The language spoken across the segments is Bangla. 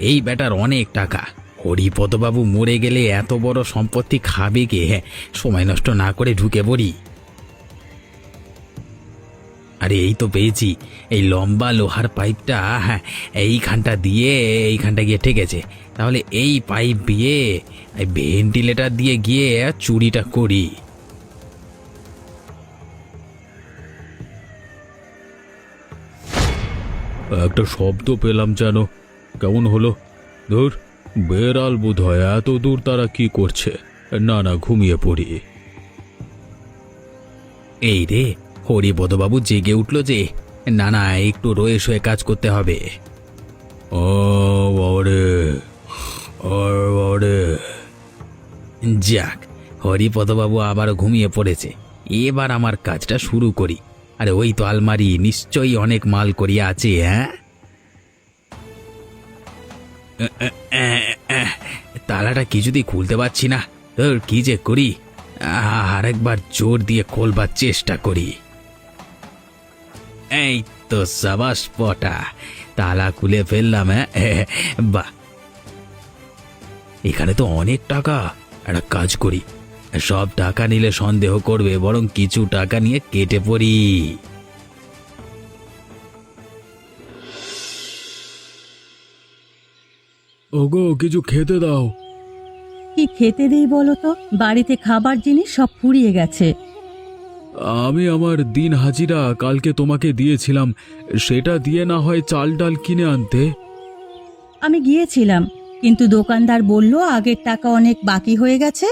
এই বেটার অনেক টাকা। হরিপদবাবু মরে গেলে এত বড় সম্পত্তি খাবে কে? হ্যাঁ সময় নষ্ট না করে ঢুকে পড়ি। আরে, এই তো পেয়েছি। এই লম্বা লোহার পাইপটা হ্যাঁ এইখানটা দিয়ে এইখানটা গিয়ে ঠেকেছে। তাহলে এই পাইপ দিয়ে ভেন্টিলেটার দিয়ে গিয়ে চুরিটা করি। একটা শব্দ পেলাম যেন। কেমন হলো? ধুর বেড়াল বোধ হয় এত দূর তারা কি করছে? না না ঘুমিয়ে পড়ি। এই রে হরিপদবাবু জেগে উঠল যে না না একটু রয়ে শয়ে কাজ করতে হবে। ও বাবারে ও বাবারে। যাক হরিপদবাবু আবার ঘুমিয়ে পড়েছে। এবার আমার কাজটা শুরু করি। আরে ওই তো আলমারি নিশ্চয়ই অনেক মাল করিয়া আছে হ্যাঁ? তালাটা কিছুতেই খুলতে পারছি না? তোর কি যে করি? আর একবার জোর দিয়ে খোলবার চেষ্টা করি। এই তো সাবাস পটা, তালা খুলে ফেললাম হ্যাঁ? বাহ। এখানে তো অনেক টাকা। একটা কাজ করি। সব টাকা নিলে সন্দেহ করবে, বরং কিছু টাকা নিয়ে কেটে পড়ি। ওগো কিছু খেতে দাও। কি খেতে দেই বলো তো? বাড়িতে খাবার জিনিস সব ফুরিয়ে গেছে। আমি আমার দিন হাজিরা কালকে তোমাকে দিয়েছিলাম। সেটা দিয়ে না হয় চাল ডাল কিনে আনতে। আমি গিয়েছিলাম কিন্তু দোকানদার বলল আগের টাকা অনেক বাকি হয়ে গেছে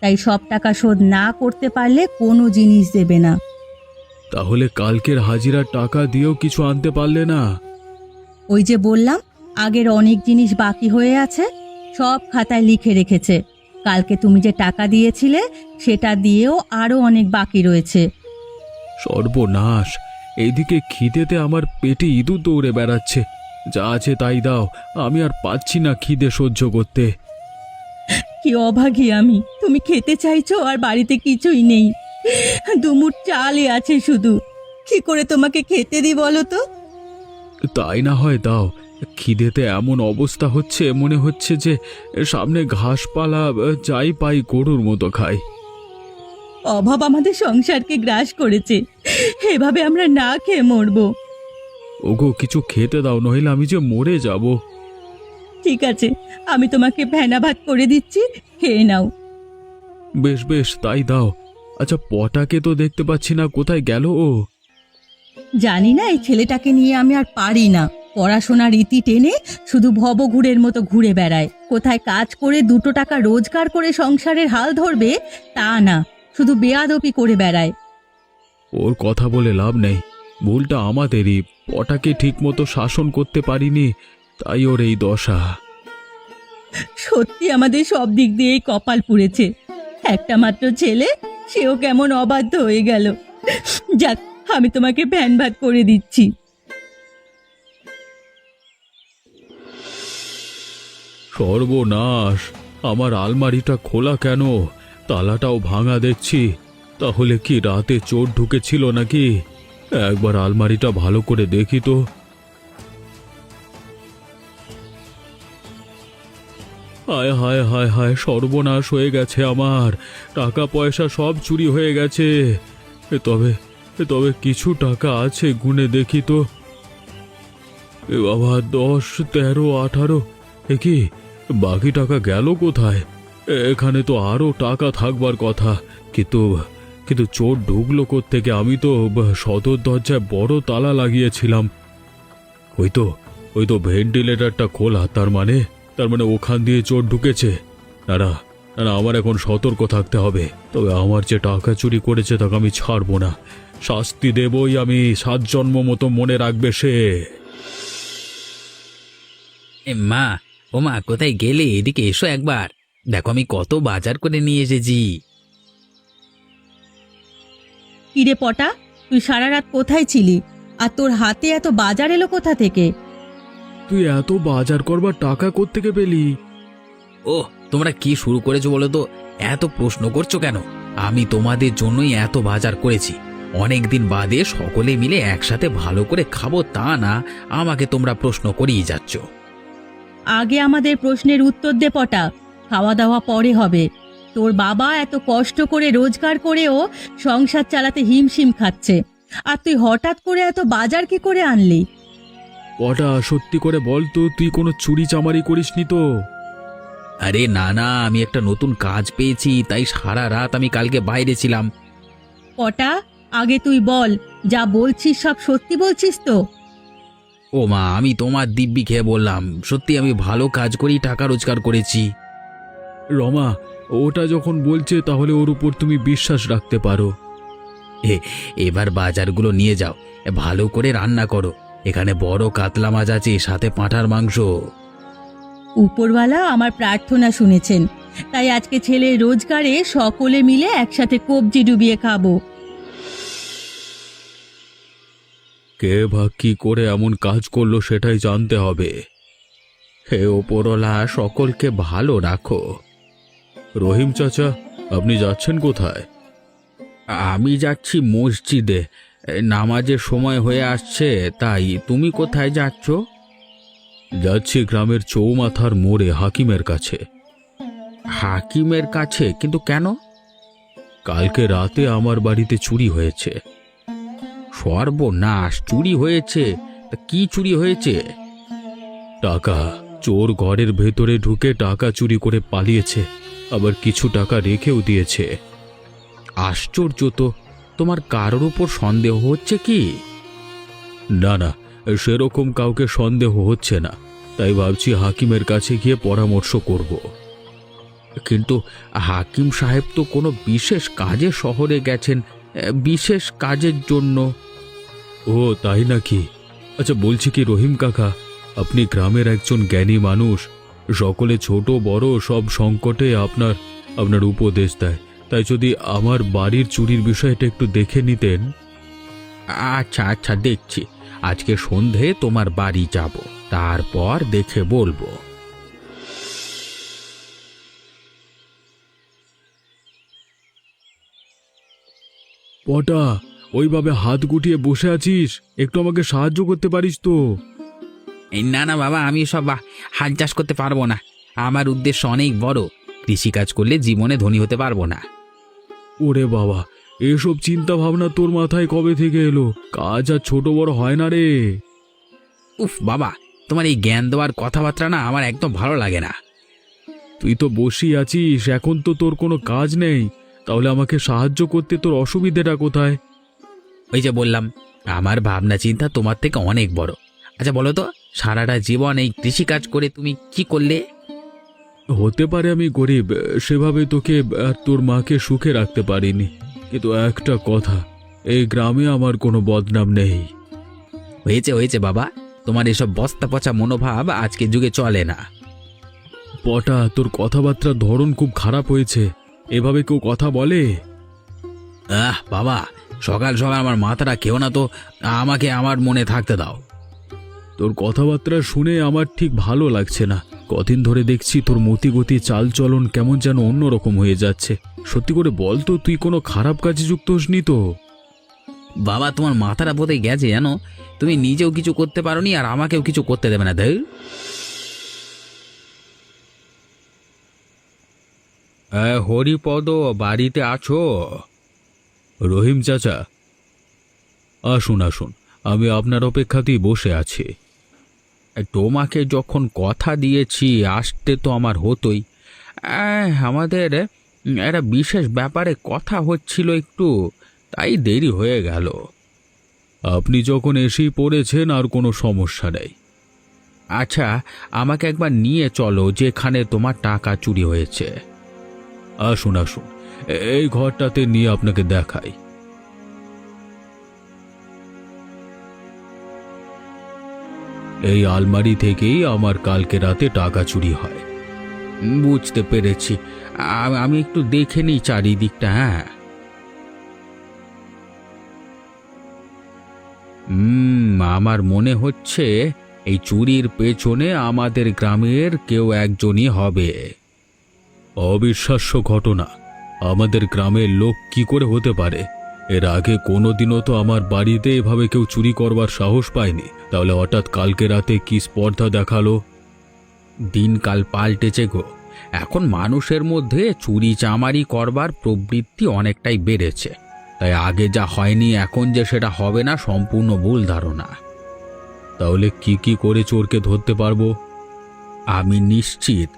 তাই সব টাকা শোধ না করতে পারলে কোনো জিনিস দেবে না। তাহলে কালকের হাজিরার টাকা দিয়েও কিছু আনতে পারলে না? ওই যে বললাম আগের অনেক জিনিস বাকি হয়ে আছে সব খাতায় লিখে রেখেছে। কালকে তুমি যে টাকা দিয়েছিলে সেটা দিয়েও আরও অনেক বাকি রয়েছে। সর্বনাশ! এইদিকে খিদেতে আমার পেটে ইঁদুর দৌড়ে বেড়াচ্ছে। যা আছে তাই দাও আমি আর পাচ্ছি না খিদে সহ্য করতে। কি অভাগী আমি তুমি খেতে চাইছো আর বাড়িতে কিছুই নেই। দুমুট চালই আছে শুধু। কি করে তোমাকে খেতে দিই বলো তো? তাই না হয় দাও খিদেতে এমন অবস্থা হচ্ছে মনে হচ্ছে যে সামনে ঘাসপালা যাই পাই গরুর মতো খাই। অভাব আমাদের সংসারকে গ্রাস করেছে। এভাবে আমরা না খেয়ে মরবো। ওগো কিছু খেতে দাও নইলে আমি যে মরে যাব। ঠিক আছে আমি তোমাকে ভেনা ভাত করে দিচ্ছি খেয়ে নাও। বেশ বেশ তাই দাও। আচ্ছা পটাকে তো দেখতে পাচ্ছি না কোথায় গেল ও? জানি না এই ছেলেটাকে নিয়ে আমি আর পারি না। পড়াশোনার রীতি টেনে শুধু ভবঘুরের মতো ঘুরে বেড়ায়। কোথায় কাজ করে দুটো টাকা রোজগার করে সংসারের হাল ধরবে তা না শুধু বেয়াদপি করে বেড়ায়। ওর কথা বলে লাভ নেই। ভুলটা আমাদেরই। পটাকে ঠিকমতো শাসন করতে পারিনি তাই ওর এই দশা। সত্যি আমাদের সব দিক দিয়েই কপাল পুড়েছে। একটা মাত্র ছেলে সেও কেমন অবাধ্য হয়ে গেল। যাক আমি তোমাকে ভ্যান ভাত করে দিচ্ছি। সর্বনাশ! আমার আলমারিটা খোলা কেন? তালাটাও ভাঙা দেখছি। তাহলে কি রাতে চোর ঢুকেছিল নাকি? একবার আলমারিটা ভালো করে দেখি তো। হায় হায় হায় হায়, সর্বনাশ হয়ে গেছে আমার। টাকা, পয়সা সব চুরি হয়ে গেছে। এ তবে এ তবে কিছু টাকা আছে গুনে দেখি তো। এ বাবা, দশ, তেরো, আঠারো কি? বাকি টাকা গেল কোথায়? এখানে তো আরও টাকা থাকবার কথা। কিন্তু কিন্তু চোর ঢুকলো থেকে আমি তো সদর দরজায় বড় তালা লাগিয়েছিলাম। ওই তো ওই তো ভেন্টিলেটরটা খোলা তার মানে তার মানে ওখান দিয়ে চোর ঢুকেছে। না না, আমার এখন সতর্ক থাকতে হবে। তবে আমার যে টাকা চুরি করেছে তাকে আমি ছাড়বো না। শাস্তি দেবই আমি সাত জন্ম মতো মনে রাখবে সে। মা ও মা কোথায় গেলে? এদিকে এসো একবার। দেখো আমি কত বাজার করে নিয়ে এসেছি। কিরে পটা তুই সারা রাত কোথায় ছিলি? আর তোর হাতে এত বাজার এলো কোথা থেকে? তুই এত বাজার করবার টাকা কোত্থেকে পেলি? ও তোমরা কি শুরু করেছ বলো তো? এত প্রশ্ন করছ কেন? আমি তোমাদের জন্যই এত বাজার করেছি। অনেক দিন বাদে সকলে মিলে একসাথে ভালো করে খাব তা না। আমাকে তোমরা প্রশ্ন করেই যাচ্ছ। আগে আমাদের প্রশ্নের উত্তর দে পটা। খাওয়া দাওয়া পরে হবে। তোর বাবা এত কষ্ট করে রোজগার করেও সংসার চালাতে হিমশিম খাচ্ছে। আর তুই হঠাৎ করে এত বাজার কি করে আনলি? পটা সত্যি করে বল তো তুই কোনো চুরি চামারি করিসনি তো? আরে না না আমি একটা নতুন কাজ পেয়েছি তাই সারা রাত আমি কালকে বাইরে ছিলাম। পটা আগে তুই বল যা বলছিস সব সত্যি বলছিস তো? ও মা আমি তোমার দিব্যি খেয়ে বললাম সত্যি আমি ভালো কাজ করেই টাকা রোজগার করেছি। রমা ওটা যখন বলছে তাহলে ওর উপর তুমি বিশ্বাস রাখতে পারো। এ এবার বাজারগুলো নিয়ে যাও ভালো করে রান্না করো। এখানে বড় কাতলা মাছ আছে সাথে পাঁঠার মাংস। উপরওয়ালা আমার প্রার্থনা শুনেছেন। তাই আজকে ছেলে রোজগারে সকলে মিলে একসাথে কবজি ডুবিয়ে খাব। কে বা কি করে এমন কাজ করল সেটাই জানতে হবে। হে ওপরওয়ালা সকলকে ভালো রাখো। রহিম চাচা আপনি যাচ্ছেন কোথায়? আমি যাচ্ছি মসজিদে। নামাজের সময় হয়ে আসছে তাই তুমি কোথায় যাচ্ছ? যাচ্ছি গ্রামের চৌমাথার মোড়ে হাকিমের কাছে। হাকিমের কাছে? কিন্তু কেন? কালকে রাতে আমার বাড়িতে চুরি হয়েছে। সর্বনাশ চুরি হয়েছে। তা কি চুরি হয়েছে? টাকা। চোর ঘরের ভেতরে ঢুকে টাকা চুরি করে পালিয়েছে। আবার কিছু টাকা রেখেও দিয়েছে। আশ্চর্য তো, তোমার কারোর উপর সন্দেহ হচ্ছে কি? না না, সেরকম কাউকে সন্দেহ হচ্ছে না। তাই ভাবছি হাকিমের কাছে গিয়ে পরামর্শ করব। কিন্তু হাকিম সাহেব তো কোনো বিশেষ কাজে শহরে গেছেন, বিশেষ কাজের জন্য। ও তাই নাকি? আচ্ছা বলছি কি রহিম কাকা আপনি গ্রামের একজন জ্ঞানী মানুষ সকলে ছোট বড় সব সংকটে আপনার আপনার উপদেশ দেয়। তাই যদি আমার বাড়ির চুরির বিষয়টা একটু দেখে নিতেন। আচ্ছা আচ্ছা দেখছি। আজকে সন্ধে তোমার বাড়ি যাব তারপর দেখে বলব। পটা ওইভাবে হাত গুটিয়ে বসে আছিস? একটু আমাকে সাহায্য করতে পারিস তো? এই না না বাবা আমি সব হাল চাষ করতে পারব না। আমার উদ্দেশ্য অনেক বড়। কৃষিকাজ করলে জীবনে ধনী হতে পারব না। ওরে বাবা এসব চিন্তা ভাবনা তোর মাথায় কবে থেকে এলো? কাজ আর ছোট বড় হয় না রে। উফ বাবা তোমার এই জ্ঞান দেওয়ার কথাবার্তা না আমার একদম ভালো লাগে না। তুই তো বসি আছিস এখন তো তোর কোনো কাজ নেই। তাহলে আমাকে সাহায্য করতে তোর অসুবিধেটা কোথায়? ওই যে বললাম আমার ভাবনা চিন্তা তোমার থেকে অনেক বড়। আচ্ছা বলো তো সারাটা জীবন এই কৃষিকাজ করে তুমি কি করলে? হতে পারে আমি গরিব সেভাবে তোকে আর তোর মাকে সুখে রাখতে পারিনি। কিন্তু একটা কথা এই গ্রামে আমার কোনো বদনাম নেই। হয়েছে হয়েছে বাবা তোমার এসব বস্তা পচা মনোভাব আজকে যুগে চলে না। পটা তোর কথাবার্তার ধরন খুব খারাপ হয়েছে। এভাবে কেউ কথা বলে? আহ বাবা সকাল সকাল আমার মাথাটা কেউ না তো আমাকে আমার মনে থাকতে দাও। তোর কথাবার্তা শুনে আমার ঠিক ভালো লাগছে না। কদিন ধরে দেখছি তোর মতিগতি চালচলন কেমন যেন অন্যরকম হয়ে যাচ্ছে। সত্যি করে বল তো তুই কোনো খারাপ কাজে যুক্ত হসনি তো? বাবা তোমার মাথাটা বোধহয় গেছে জানো? তুমি নিজেও কিছু করতে পারোনি আর আমাকেও কিছু করতে দেবে না ধর। হরিপদ বাড়িতে আছো? রহিম চাচা। আসুন আসুন, আমি আপনার অপেক্ষাতেই বসে আছি। তোমাকে যখন কথা দিয়েছি, আসতে তো আমার হতোই। আমাদের একটা বিশেষ ব্যাপারে কথা হচ্ছিল একটু, তাই দেরি হয়ে গেল। আপনি যখন এসেই পড়েছেন, আর কোনো সমস্যা নেই। আচ্ছা আমাকে একবার নিয়ে চলো, যেখানে তোমার টাকা চুরি হয়েছে। আসুন আসুন। এই ঘরটাতে নিয়ে আপনাকে দেখাই। এই আলমারি থেকেই আমার কালকে রাতে টাকা চুরি হয়। বুঝতে পেরেছি। আমি একটু দেখে নিই চারিদিকটা হ্যাঁ। হুম, আমার মনে হচ্ছে এই চুরির পেছনে আমাদের গ্রামের কেউ একজনই হবে। অবিশ্বাস্য ঘটনা। আমাদের গ্রামের লোক কি করে হতে পারে? এর আগে কোনোদিনও তো আমার বাড়িতে এভাবে কেউ চুরি করবার সাহস পায়নি। তাহলে হঠাৎ কালকে রাতে কি স্পর্ধা দেখাল? দিনকাল পাল্টেছে গো। এখন মানুষের মধ্যে চুরি চামারি করবার প্রবৃত্তি অনেকটাই বেড়েছে। তাই আগে যা হয়নি এখন যে সেটা হবে না সম্পূর্ণ ভুল ধারণা। তাহলে কি কি করে চোরকে ধরতে পারব? আমি নিশ্চিত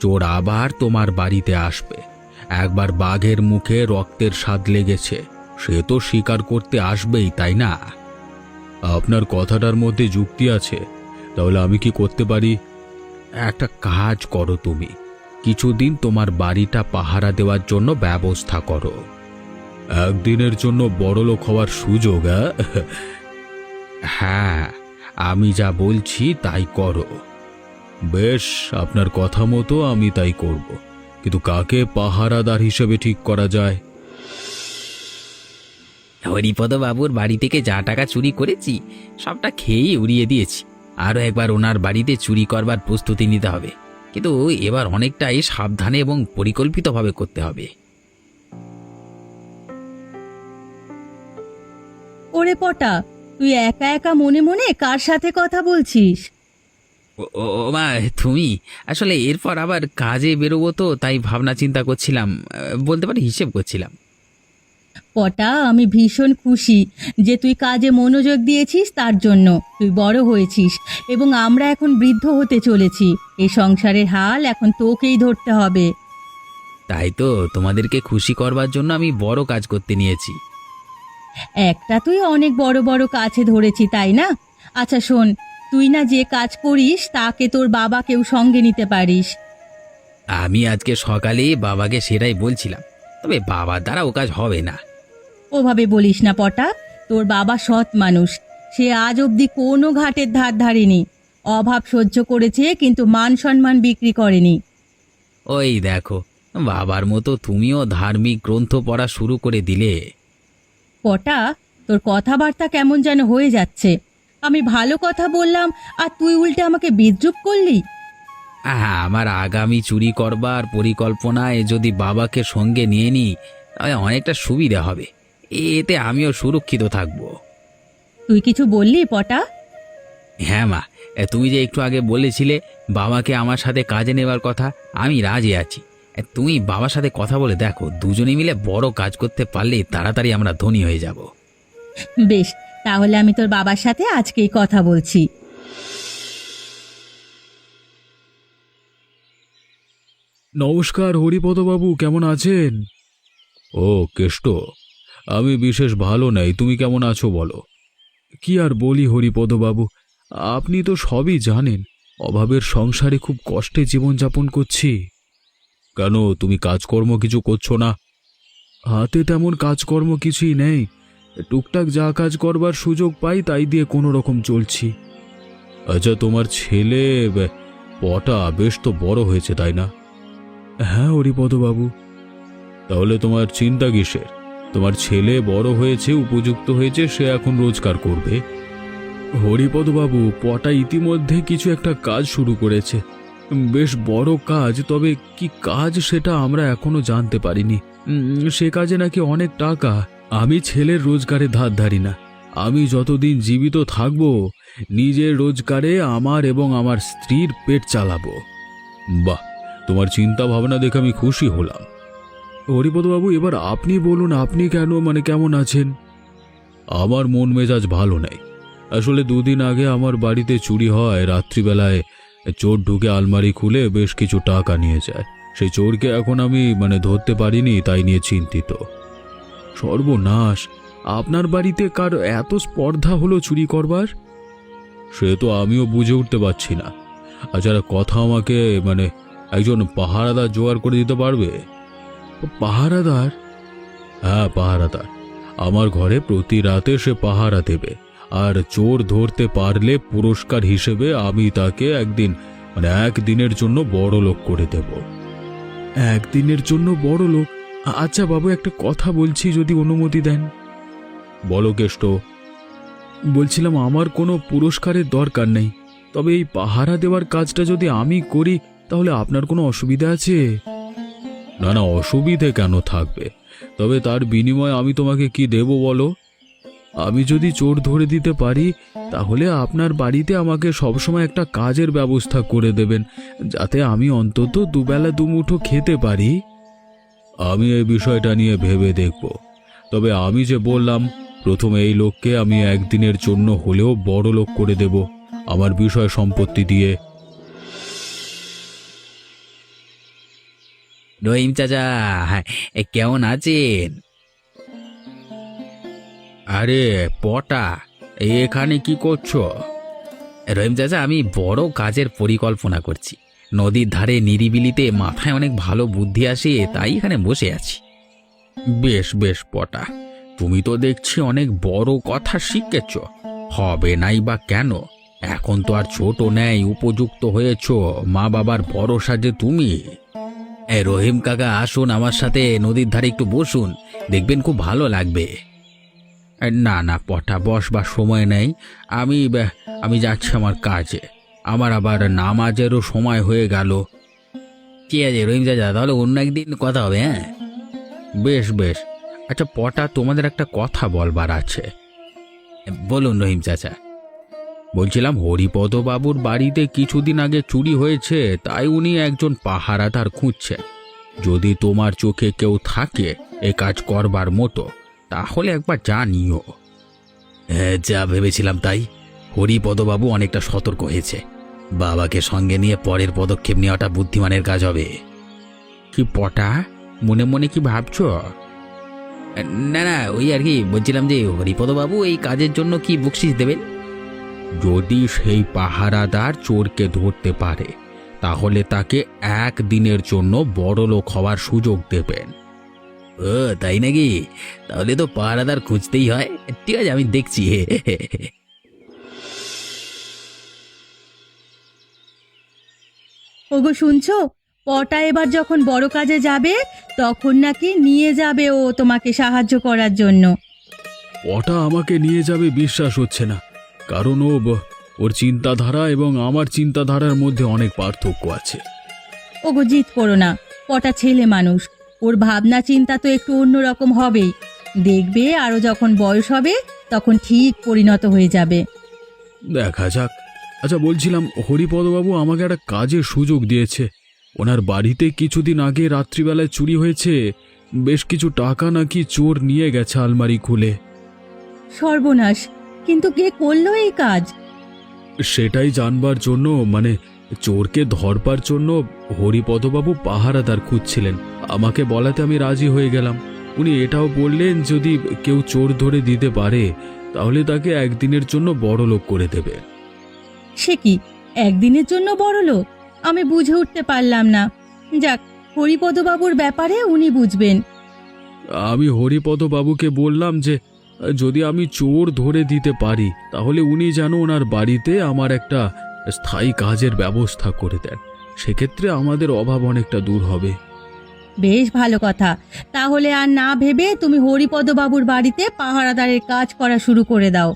চোর আবার তোমার বাড়িতে আসবে। একবার বাঘের মুখে রক্তের স্বাদ লেগেছে। সে তো স্বীকার করতে আসবেই, তাই না? আপনার কথাটার মধ্যে যুক্তি আছে। তাহলে আমি কি করতে পারি? একটা কাজ করো তুমি। কিছুদিন তোমার বাড়িটা পাহারা দেওয়ার জন্য ব্যবস্থা করো। একদিনের জন্য বড়লোক হওয়ার সুযোগ? হ্যাঁ আমি যা বলছি তাই করো। বেশ, আপনার কথা মতো আমি তাই করব। কিন্তু কাকে পাহারাদার হিসেবে ঠিক করা যায়? হরিপদ বাবুর বাড়ি থেকে যা টাকা চুরি করেছি সবটা খেয়েই উড়িয়ে দিয়েছি। আরও একবার ওনার বাড়িতে চুরি করবার প্রস্তুতি নিতে হবে। কিন্তু এবার অনেকটাই সাবধানে এবং পরিকল্পিতভাবে করতে হবে। ওরে পটা তুই একা একা মনে মনে কার সাথে কথা বলছিস? ও- ও মা তুমি? আসলে এরপর আবার কাজে বেরোবো তো তাই ভাবনা চিন্তা করছিলাম বলতে পারি হিসেব করছিলাম। পটা আমি ভীষণ খুশি যে তুই কাজে মনোযোগ দিয়েছিস তার জন্য তুই বড় হয়েছিস এবং আমরা এখন বৃদ্ধ হতে চলেছি এই সংসারের হাল এখন তোকেই ধরতে হবে। তাই তো তোমাদেরকে খুশি করবার জন্য আমি বড় কাজ করতে নিয়েছি। একটা তুই অনেক বড় বড় কাছে ধরেছি তাই না? আচ্ছা শোন তুই না যে কাজ করিস তাকে তোর বাবাকেও সঙ্গে নিতে পারিস। আমি আজকে সকালে বাবাকে সেটাই বলছিলাম তবে বাবার দ্বারা ও কাজ হবে না। ওভাবে বলিস না পটা তোর বাবা সৎ মানুষ। সে আজ অবধি কোনো ঘাটের ধার ধারেনি। অভাব সহ্য করেছে কিন্তু মান সম্মান বিক্রি করেনি। ওই দেখো বাবার মতো তুমিও ধার্মিক গ্রন্থ পড়া শুরু করে দিলে। পটা তোর কথাবার্তা কেমন যেন হয়ে যাচ্ছে। আমি ভালো কথা বললাম আর তুই উল্টে আমাকে বিদ্রুপ করলি? হ্যাঁ আমার আগামী চুরি করবার পরিকল্পনায় যদি বাবাকে সঙ্গে নিয়ে নিই তাহলে অনেকটা সুবিধা হবে। এতে আমিও সুরক্ষিত থাকব। তুই কিছু বললি পটা? হ্যাঁ মা তুমি যে একটু আগে বলেছিলে বাবাকে আমার সাথে কাজে নেবার কথা আমি রাজি আছি। তুমি বাবার সাথে কথা বলে দেখো দুজনে মিলে বড় কাজ করতে পারলে তাড়াতাড়ি আমরা ধনী হয়ে যাব। বেশ তাহলে আমি তোর বাবার সাথে আজকেই কথা বলছি। নমস্কার হরিপদবাবু কেমন আছেন? ও কেষ্ট আমি বিশেষ ভালো নাই তুমি কেমন আছো বলো। কি আর বলি হরিপদবাবু আপনি তো সবই জানেন অভাবের সংসারে খুব কষ্টে জীবনযাপন করছি। কেন তুমি কাজকর্ম কিছু করছ না? হাতে তেমন কাজকর্ম কিছুই নেই টুকটাক যা কাজ করবার সুযোগ পাই তাই দিয়ে কোনো রকম চলছি। আচ্ছা তোমার ছেলে ব- পটা বেশ তো বড় হয়েছে তাই না? হ্যাঁ হরিপদবাবু। তাহলে তোমার চিন্তা কিসের? তোমার ছেলে বড় হয়েছে উপযুক্ত হয়েছে সে এখন রোজগার করবে? হরিপদবাবু পটা ইতিমধ্যে কিছু একটা কাজ শুরু করেছে। বেশ বড় কাজ তবে কি কাজ সেটা আমরা এখনও জানতে পারিনি। উম, সে কাজে নাকি অনেক টাকা। আমি ছেলের রোজগারে ধার ধারি না। আমি যতদিন জীবিত থাকব, নিজের রোজগারে আমার এবং আমার স্ত্রীর পেট চালাবো। বাহ, তোমার চিন্তা ভাবনা দেখে আমি খুশি হলাম। হরিপদবাবু, এবার আপনি বলুন, আপনি কেন মানে কেমন আছেন? আমার মন মেজাজ ভালো নেই। আসলে দুদিন আগে আমার বাড়িতে চুরি হয়, রাত্রিবেলায় চোর ঢুকে আলমারি খুলে বেশ কিছু টাকা নিয়ে যায়। সেই চোরকে এখন আমি মানে ধরতে পারিনি, তাই নিয়ে চিন্তিত। সর্বনাশ। আপনার বাড়িতে কার এত স্পর্ধা হলো চুরি করবার? সে তো আমিও বুঝে উঠতে পারছি না। আচ্ছা কথা আমাকে মানে একজন পাহারাদার জোগাড় করে দিতে পারবে? পাহারাদার? হ্যাঁ পাহারাদার। আমার ঘরে প্রতি রাতে সে পাহারা দেবে। আর চোর ধরতে পারলে পুরস্কার হিসেবে আমি তাকে একদিন মানে একদিনের জন্য বড় লোক করে দেব। একদিনের জন্য বড় লোক আচ্ছা বাবু একটা কথা বলছি যদি অনুমতি দেন। বলো কেষ্ট। বলছিলাম আমার কোনো পুরস্কারের দরকার নেই। তবে এই পাহারা দেওয়ার কাজটা যদি আমি করি তাহলে আপনার কোনো অসুবিধা আছে? না না অসুবিধে কেন থাকবে? তবে তার বিনিময়ে আমি তোমাকে কি দেব বলো? আমি যদি চোর ধরে দিতে পারি তাহলে আপনার বাড়িতে আমাকে সবসময় একটা কাজের ব্যবস্থা করে দেবেন যাতে আমি অন্তত দুবেলা দুমুঠো খেতে পারি। আমি এই বিষয়টা নিয়ে ভেবে দেখব। তবে আমি যে বললাম প্রথমে এই লোককে আমি একদিনের জন্য হলেও বড় লোক করে দেব আমার বিষয় সম্পত্তি দিয়ে। রহিম চাচা হ্যাঁ, এ কেমন আছেন? আরে পটা এখানে কি করছ? রহিম চাচা আমি বড় কাজের পরিকল্পনা করছি। নদীর ধারে নিরিবিলিতে মাথায় অনেক ভালো বুদ্ধি আসে, তাই এখানে বসে আছি। বেশ বেশ পটা। তুমি তো দেখছি অনেক বড় কথা শিখেছ। হবে নাই বা কেন? এখন তো আর ছোট নেই উপযুক্ত হয়েছ, মা বাবার ভরসা যে তুমি। এ রহিম কাকা, আসুন আমার সাথে, নদীর ধারে একটু বসুন, দেখবেন খুব ভালো লাগবে। না না, পটা, বসবার সময় নেই। আমি বে- আমি যাচ্ছি আমার কাজে। আমার আবার নামাজেরও সময় হয়ে গেল। ঠিক আছে, রহিম চাচা? তাহলে অন্য একদিন কথা হবে হ্যাঁ? বেশ বেশ। আচ্ছা পটা, তোমাদের একটা কথা বলবার আছে। বলুন, রহিম চাচা। বলছিলাম হরিপদ বাবুর বাড়িতে কিছুদিন আগে চুরি হয়েছে, তাই উনি একজন পাহারাদার খুঁজছেন। যদি তোমার চোখে কেউ থাকে এ কাজ করবার মতো, তাহলে একবার জানিও। হ্যাঁ যা ভেবেছিলাম তাই। হরিপদবাবু অনেকটা সতর্ক হয়েছে। বাবাকে সঙ্গে নিয়ে পরের পদক্ষেপ নেওয়াটা বুদ্ধিমানের কাজ হবে। কি পটা? মনে মনে কি ভাবছ? না না ওই আর কি বলছিলাম যে হরিপদবাবু এই কাজের জন্য কি বকশিস দেবেন? যদি সেই পাহারাদার চোরকে ধরতে পারে তাহলে তাকে এক দিনের জন্য বড় লোক হওয়ার সুযোগ দেবেন। ও তাই নাকি? তাহলে তো পাহারাদার খুঁজতেই হয়। ঠিক আছে আমি দেখছি। ওগো শুনছো? পটা এবার যখন বড় কাজে যাবে তখন নাকি নিয়ে যাবে ও তোমাকে সাহায্য করার জন্য। পটা আমাকে নিয়ে যাবে বিশ্বাস হচ্ছে না কারণ ও ব- ওর চিন্তাধারা এবং আমার চিন্তাধারার মধ্যে অনেক পার্থক্য আছে। ওগো জিত করো না পটা ছেলে মানুষ ওর ভাবনা চিন্তা তো একটু অন্যরকম হবেই। দেখবে আরও যখন বয়স হবে তখন ঠিক পরিণত হয়ে যাবে। দেখা যাক। আচ্ছা বলছিলাম হরিপদবাবু আমাকে একটা কাজের সুযোগ দিয়েছে। ওনার বাড়িতে কিছুদিন আগে রাত্রিবেলায় চুরি হয়েছে বেশ কিছু টাকা নাকি চোর নিয়ে গেছে আলমারি খুলে। সর্বনাশ কিন্তু কে করল এই কাজ? সেটাই জানবার জন্য মানে চোরকে ধরবার জন্য হরিপদবাবু পাহারাদার খুঁজছিলেন। আমাকে বলাতে আমি রাজি হয়ে গেলাম। উনি এটাও বললেন যদি কেউ চোর ধরে দিতে পারে তাহলে তাকে একদিনের জন্য বড় লোক করে দেবে। সে কি? একদিনের জন্য বড় লোক। আমি বুঝে উঠতে পারলাম না। যাক হরিপদবাবুর ব্যাপারে উনি বুঝবেন। আমি হরিপদ বাবুকে বললাম যে যদি আমি চোর ধরে দিতে পারি তাহলে উনি যেন ওনার বাড়িতে আমার একটা স্থায়ী কাজের ব্যবস্থা করে দেন। সেক্ষেত্রে আমাদের অভাব অনেকটা দূর হবে। বেশ ভালো কথা। তাহলে আর না ভেবে তুমি হরিপদবাবুর বাড়িতে পাহারাদারের কাজ করা শুরু করে দাও।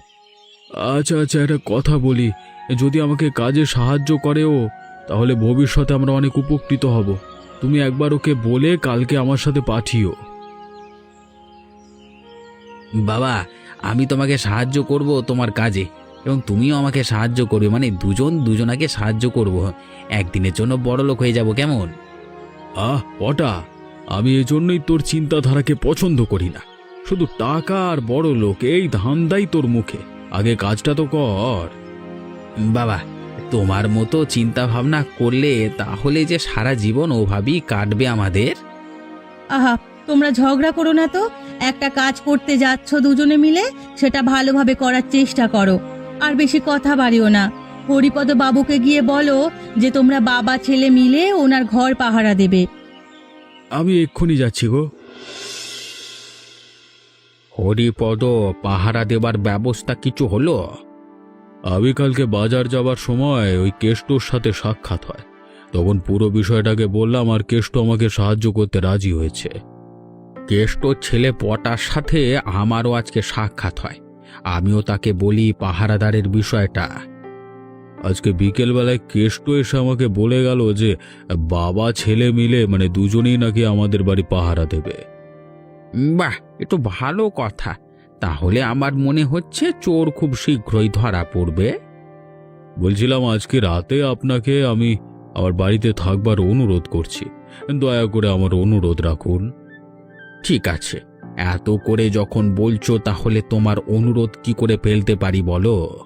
আচ্ছা আচ্ছা একটা কথা বলি। যদি আমাকে কাজে সাহায্য করে ও তাহলে ভবিষ্যতে আমরা অনেক উপকৃত হব। তুমি একবার ওকে বলে কালকে আমার সাথে পাঠিও। বাবা আমি তোমাকে সাহায্য করব তোমার কাজে এবং তুমিও আমাকে সাহায্য করবে মানে দুজন দুজনাকে সাহায্য করব। একদিনের জন্য বড় লোক হয়ে যাব কেমন? আহ ওটা আমি এজন্যই তোর চিন্তাধারাকে পছন্দ করি না। শুধু টাকা আর বড় লোক এই ধান্দাই তোর মুখে। আগে কাজটা তো কর। বাবা তোমার মতো চিন্তা ভাবনা করলে তাহলে যে সারা জীবন ওভাবেই কাটবে আমাদের? আহা তোমরা ঝগড়া করো না তো। একটা কাজ করতে যাচ্ছ দুজনে মিলে সেটা ভালোভাবে করার চেষ্টা করো। আর বেশি কথা বাড়িও না। হরিপদ বাবুকে গিয়ে বলো যে তোমরা বাবা ছেলে মিলে ওনার ঘর পাহারা দেবে। আমি এক্ষুনি যাচ্ছি গো। হরিপদ পাহারা দেবার ব্যবস্থা কিছু হলো? আমি কালকে বাজার যাবার সময় ওই কেষ্টর সাথে সাক্ষাৎ হয়। তখন পুরো বিষয়টাকে বললাম, আর কেষ্ট আমাকে সাহায্য করতে রাজি হয়েছে। কেষ্টর ছেলে পটার সাথে আমারও আজকে সাক্ষাৎ হয়। আমিও তাকে বলি পাহারাদারের বিষয়টা। আজকে বিকেলবেলায় কেষ্ট এসে আমাকে বলে গেল যে, বাবা, ছেলে মিলে মানে দুজনেই নাকি আমাদের বাড়ি পাহারা দেবে। বাহ, এ তো ভালো কথা। তাহলে আমার মনে হচ্ছে চোর খুব শীঘ্রই ধরা পড়বে। বলছিলাম আজকে রাতে আপনাকে আমি আমার বাড়িতে থাকবার অনুরোধ করছি। দয়া করে আমার অনুরোধ রাখুন। ঠিক আছে। এত করে যখন বলছো তাহলে তোমার অনুরোধ কি করে ফেলতে পারি বলো?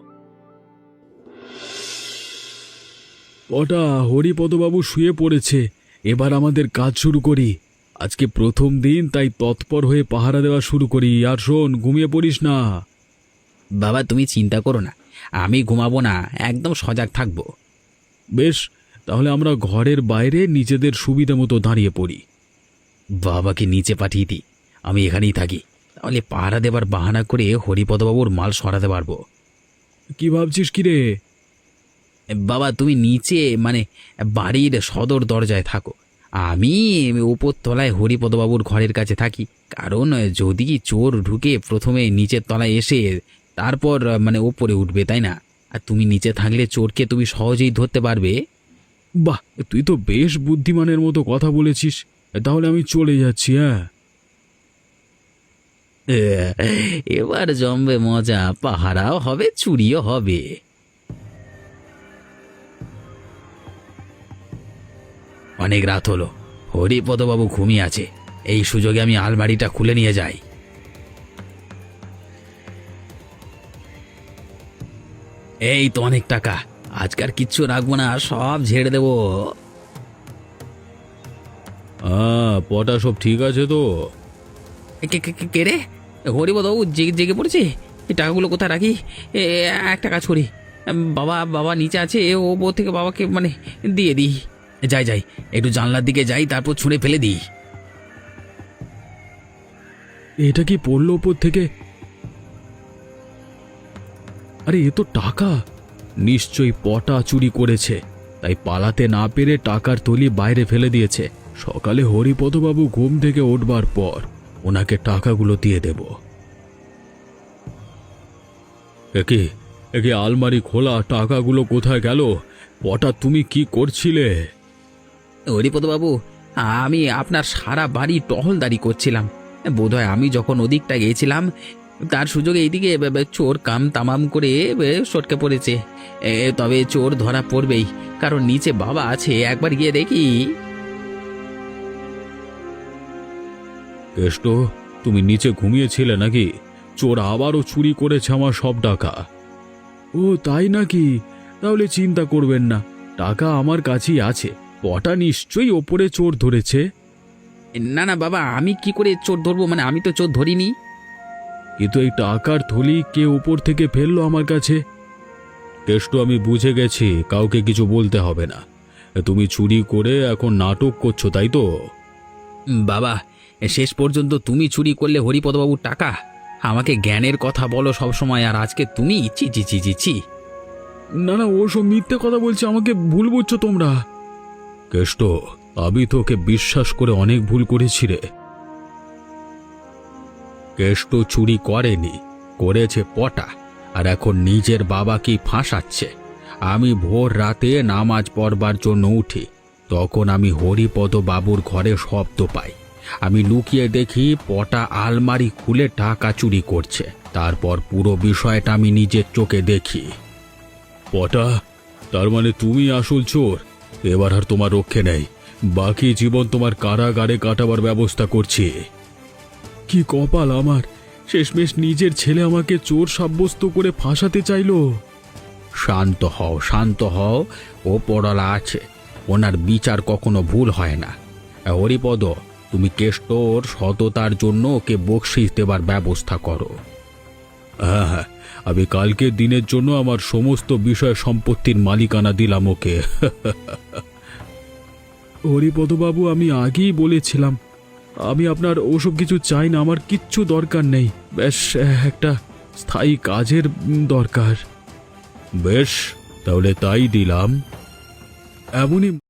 ওটা হরিপদবাবু শুয়ে পড়েছে। এবার আমাদের কাজ শুরু করি। আজকে প্রথম দিন তাই তৎপর হয়ে পাহারা দেওয়া শুরু করি। আর শোন ঘুমিয়ে পড়িস না। বাবা তুমি চিন্তা করো না। আমি ঘুমাবো না একদম সজাগ থাকব। বেশ তাহলে আমরা ঘরের বাইরে নিজেদের সুবিধা মতো দাঁড়িয়ে পড়ি। বাবাকে নিচে পাঠিয়ে দিই আমি এখানেই থাকি। তাহলে পাহারা দেবার বাহানা করে হরিপদবাবুর মাল সরাতে পারব। কি ভাবছিস কি রে? বাবা তুমি নিচে মানে বাড়ির সদর দরজায় থাকো। আমি উপর তলায় হরিপদবাবুর ঘরের কাছে থাকি। কারণ যদি চোর ঢুকে প্রথমে নিচের তলায় এসে তারপর মানে ওপরে উঠবে তাই না? আর তুমি নিচে থাকলে চোরকে তুমি সহজেই ধরতে পারবে। বাহ তুই তো বেশ বুদ্ধিমানের মতো কথা বলেছিস। তাহলে আমি চলে যাচ্ছি হ্যাঁ? এবার জমবে মজা পাহারাও হবে চুরিও হবে। অনেক রাত হলো। হরিপদবাবু ঘুমিয়ে আছে। এই সুযোগে আমি আলমারিটা খুলে নিয়ে যাই। এই তো অনেক টাকা। আজকার কিচ্ছু রাখব না সব ঝেড়ে দেবো। পটা সব ঠিক আছে তো? কে রে? হরিপদবাবু জেগে জেগে পড়েছে? এই টাকাগুলো কোথায় রাখি? একটা কাজ করি বাবা বাবা নিচে আছে ও থেকে বাবাকে মানে দিয়ে দিই। যাই যাই। একটু জানলার দিকে যাই, তারপর ছুঁড়ে ফেলে দিই। এটা কি পড়ল ওপর থেকে? আরে, এ তো টাকা। নিশ্চয়ই পটা চুরি করেছে। তাই পালাতে না পেরে টাকার থলি বাইরে ফেলে দিয়েছে। সকালে হরিপদবাবু ঘুম থেকে উঠবার পর ওনাকে টাকাগুলো দিয়ে দেব। একে একে আলমারি খোলা? টাকাগুলো কোথায় গেল? পটা, তুমি কি করছিলে? হরিপদবাবু আমি আপনার সারা বাড়ি টহলদারি করছিলাম। বোধহয় আমি যখন ওদিকটা গিয়েছিলাম তার সুযোগে এইদিকে চোর কাম তামাম করে বে, সটকে পড়েছে। এ, তবে চোর ধরা পড়বেই কারণ নিচে বাবা আছে একবার গিয়ে দেখি। কেষ্ট তুমি নিচে ঘুমিয়েছিলে নাকি? চোর আবারও চুরি করেছে আমার সব টাকা। ও তাই নাকি? তাহলে চিন্তা করবেন না টাকা আমার কাছেই আছে। পটা নিশ্চয়ই ওপরে চোর ধরেছে? না না বাবা আমি কি করে চোর ধরবো? মানে আমি তো চোর ধরিনি। কিন্তু এই টাকার থলি কে ওপর থেকে ফেলল আমার কাছে? কেষ্ট আমি বুঝে গেছি কাউকে কিছু বলতে হবে না। তুমি চুরি করে এখন নাটক করছ তাই তো? বাবা শেষ পর্যন্ত তুমি চুরি করলে হরিপদবাবুর টাকা? আমাকে জ্ঞানের কথা বলো সব সময় আর আজকে তুমি চি চি চি চি চি না না ওসব মিথ্যে কথা বলছে আমাকে ভুল বুঝছ তোমরা। কেষ্ট আমি তোকে বিশ্বাস করে অনেক ভুল করেছি রে। কেষ্ট চুরি করেনি, করেছে পটা, আর এখন নিজের বাবাকেই ফাঁসাচ্ছে। আমি ভোর রাতে নামাজ পড়বার জন্য উঠি, তখন আমি হরিপদ বাবুর ঘরে শব্দ পাই। আমি লুকিয়ে দেখি পটা আলমারি খুলে টাকা চুরি করছে, তারপর পুরো বিষয়টা আমি নিজের চোখে দেখি। পটা, তার মানে তুমি আসল চোর? এবার আর তোমার রক্ষে নেই। বাকি জীবন তোমার কারাগারে কাটাবার ব্যবস্থা করছি। কি কপাল আমার! শেষমেশ নিজের ছেলে আমাকে চোর সাব্যস্ত করে ফাঁসাতে চাইলো। শান্ত হও শান্ত হও। ও পড়ালা আছে। ওনার বিচার কখনো ভুল হয় না। হরিপদ তুমি কেষ্টর সততার জন্য ওকে বকশিস দেবার ব্যবস্থা করো। হ্যাঁ হ্যাঁ। আমি কালকের দিনের জন্য আমার সমস্ত বিষয় সম্পত্তির মালিকানা দিলাম ওকে। হরিপদবাবু আমি আগেই বলেছিলাম আমি আপনার ওসব কিছু চাই না আমার কিচ্ছু দরকার নেই। বেশ একটা স্থায়ী কাজের দরকার। বেশ তাহলে তাই দিলাম। এমনই